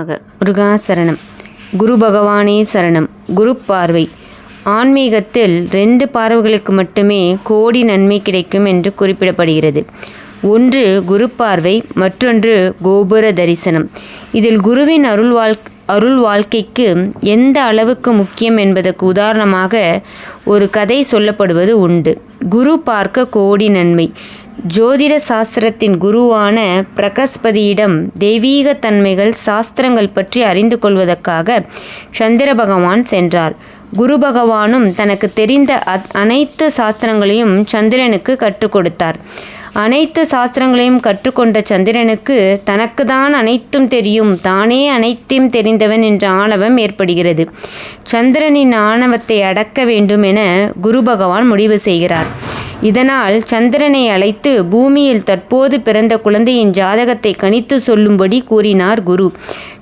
ஆக முருகாசரணம் குரு பகவானே சரணம். குரு பார்வை. ஆன்மீகத்தில் ரெண்டு பார்வைகளுக்கு மட்டுமே கோடி நன்மை கிடைக்கும் என்று குறிப்பிடப்படுகிறது. ஒன்று குரு பார்வை மற்றொன்று கோபுர தரிசனம். இதில் குருவின் அருள் வாழ் அருள் வாழ்க்கைக்கு எந்த அளவுக்கு முக்கியம் என்பதற்கு உதாரணமாக ஒரு கதை சொல்லப்படுவது உண்டு. குரு பார்க்க கோடி நன்மை. ஜோதிட சாஸ்திரத்தின் குருவான பிரகஸ்பதியிடம் தெய்வீக தன்மைகள் சாஸ்திரங்கள் பற்றி அறிந்து கொள்வதற்காக சந்திர பகவான் சென்றார். குரு பகவானும் தனக்கு தெரிந்த அனைத்து சாஸ்திரங்களையும் சந்திரனுக்கு கற்றுக் கொடுத்தார். அனைத்து சாஸ்திரங்களையும் கற்றுக்கொண்ட சந்திரனுக்கு தனக்கு தான் அனைத்தும் தெரியும் தானே அனைத்தையும் தெரிந்தவன் என்ற ஆணவம் ஏற்படுகிறது. சந்திரனின் ஆணவத்தை அடக்க வேண்டும் என குரு பகவான் முடிவு செய்கிறார். இதனால் சந்திரனை அழைத்து பூமியில் தற்போது பிறந்த குழந்தையின் ஜாதகத்தை கணித்து சொல்லும்படி கூறினார் குரு.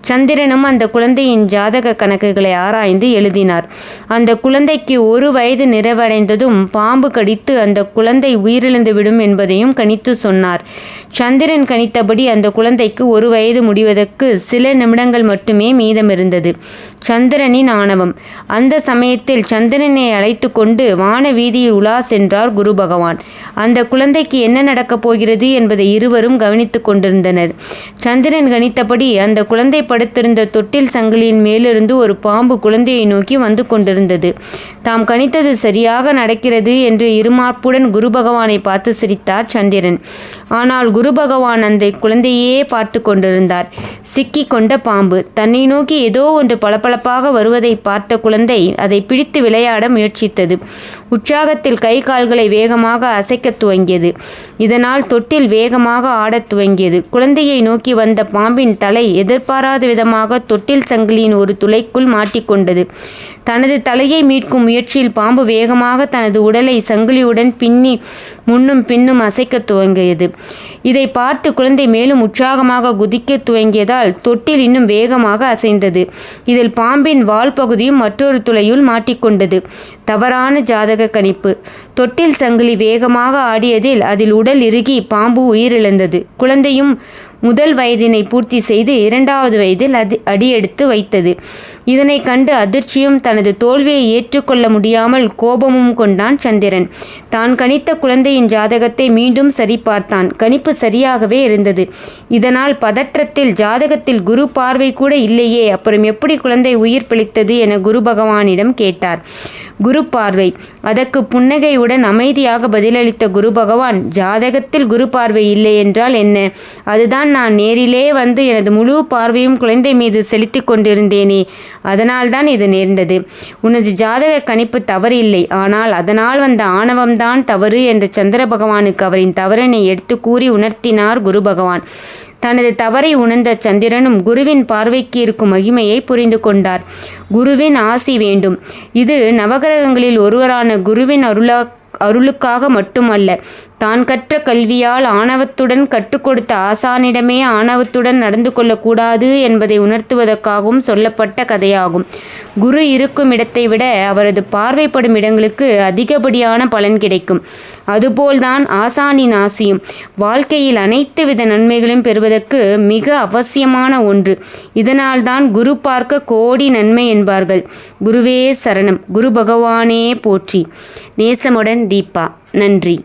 சந்திரனும் அந்த குழந்தையின் ஜாதக கணக்குகளை ஆராய்ந்து எழுதினார். அந்த குழந்தைக்கு ஒரு வயது நிறைவடைந்ததும் பாம்பு கடித்து அந்த குழந்தை உயிரிழந்து விடும் என்பதையும் கணித்து சொன்னார். சந்திரன் கணித்தபடி அந்த குழந்தைக்கு ஒரு வயது முடிவதற்கு சில நிமிடங்கள் மட்டுமே மீதமிருந்தது. சந்திரனின் ஆணவம். அந்த சமயத்தில் சந்திரனை அழைத்து கொண்டு வான வீதியில் உலா சென்றார் குரு பகவான். அந்த குழந்தைக்கு என்ன நடக்கப் போகிறது என்பதை இருவரும் கவனித்துக் கொண்டிருந்தனர். சந்திரன் கணித்தபடி அந்த குழந்தை படுத்திருந்த தொட்டில் சங்கிலியின் மேலிருந்து ஒரு பாம்பு குழந்தையை நோக்கி வந்து கொண்டிருந்தது. தாம் கணித்தது சரியாக நடக்கிறது என்று இருமார்ப்புடன் குரு பகவானை பார்த்து சிரித்தார் சந்திரன். ஆனால் குரு பகவான் அந்த குழந்தையே பார்த்து கொண்டிருந்தார். சிக்கி கொண்ட பாம்பு. தன்னை நோக்கி ஏதோ ஒன்று பளபளப்பாக வருவதை பார்த்த குழந்தை அதை பிடித்து விளையாட முயற்சித்தது. உற்சாகத்தில் கை கால்களை வேகமாக அசைக்கத் துவங்கியது. இதனால் தொட்டில் வேகமாக ஆடத் துவங்கியது. குழந்தையை நோக்கி வந்த பாம்பின் தலை எதிர்பாராத விதமாக தொட்டில் சங்கிலியின் ஒரு துளைக்குள் மாட்டிக்கொண்டது தனது தலையை மீட்கும் முயற்சியில் பாம்பு வேகமாக தனது உடலை சங்கிலியுடன் பின்னி முன்னும் பின்னும் அசைக்கத் துவங்கியது. இதை பார்த்து குழந்தை மேலும் உற்சாகமாக குதிக்க துவங்கியதால் தொட்டில் இன்னும் வேகமாக அசைந்தது. இதில் பாம்பின் வால் பகுதியும் மற்றொரு துளையுள் மாட்டிக்கொண்டது. தவறான ஜாதக கணிப்பு. தொட்டில் சங்கிலி வேகமாக ஆடியதில் அதில் உடல் இறுகி பாம்பு உயிரிழந்தது. குழந்தையும் முதல் வயதினை பூர்த்தி செய்து இரண்டாவது வயதில் அது அடியெடுத்து வைத்தது. இதனை கண்டு அதிர்ச்சியும் தனது தோல்வியை ஏற்றுக்கொள்ள முடியாமல் கோபமும் கொண்டான் சந்திரன். தான் கணித்த குழந்தையின் ஜாதகத்தை மீண்டும் சரிபார்த்தான். கணிப்பு சரியாகவே இருந்தது. இதனால் பதற்றத்தில் ஜாதகத்தில் குரு பார்வை கூட இல்லையே. அப்புறம் எப்படி குழந்தை உயிர் பிழைத்தது என குரு பகவானிடம் கேட்டார். குரு பார்வை. அதற்கு புன்னகையுடன் அமைதியாக பதிலளித்த குரு பகவான் ஜாதகத்தில் குரு பார்வை இல்லை என்றால் என்ன? அதுதான் நான் நேரிலே வந்து எனது முழு பார்வையும் குழந்தை மீது செலுத்தி கொண்டிருந்தேனே. அதனால்தான் இது நேர்ந்தது. உனது ஜாதக கணிப்பு தவறு இல்லை ஆனால் அதனால் வந்த ஆணவம்தான் தவறு என்ற சந்திர பகவானுக்கு அவரின் தவறினை எடுத்து கூறி உணர்த்தினார் குரு பகவான். தனது தவறை உணர்ந்த சந்திரனும் குருவின் பார்வைக்கு இருக்கும் மகிமையை புரிந்து கொண்டார். குருவின் ஆசி வேண்டும். இது நவகிரகங்களில் ஒருவரான குருவின் அருளா அருளுக்காக மட்டுமல்ல தான் கற்ற கல்வியால் ஆணவத்துடன் கற்றுக் கொடுத்த ஆசானிடமே ஆணவத்துடன் நடந்து கொள்ளக்கூடாது என்பதை உணர்த்துவதற்காகவும் சொல்லப்பட்ட கதையாகும். குரு இருக்கும் இடத்தை விட அவரது பார்வைப்படும் இடங்களுக்கு அதிகப்படியான பலன் கிடைக்கும். அதுபோல்தான் ஆசானின் ஆசையும். வாழ்க்கையில் அனைத்து வித நன்மைகளையும் பெறுவதற்கு மிக அவசியமான ஒன்று. இதனால்தான் குரு பார்க்க கோடி நன்மை என்பார்கள். குருவே சரணம். குரு பகவானே போற்றி. நேசமுடன் தீபா. நன்றி.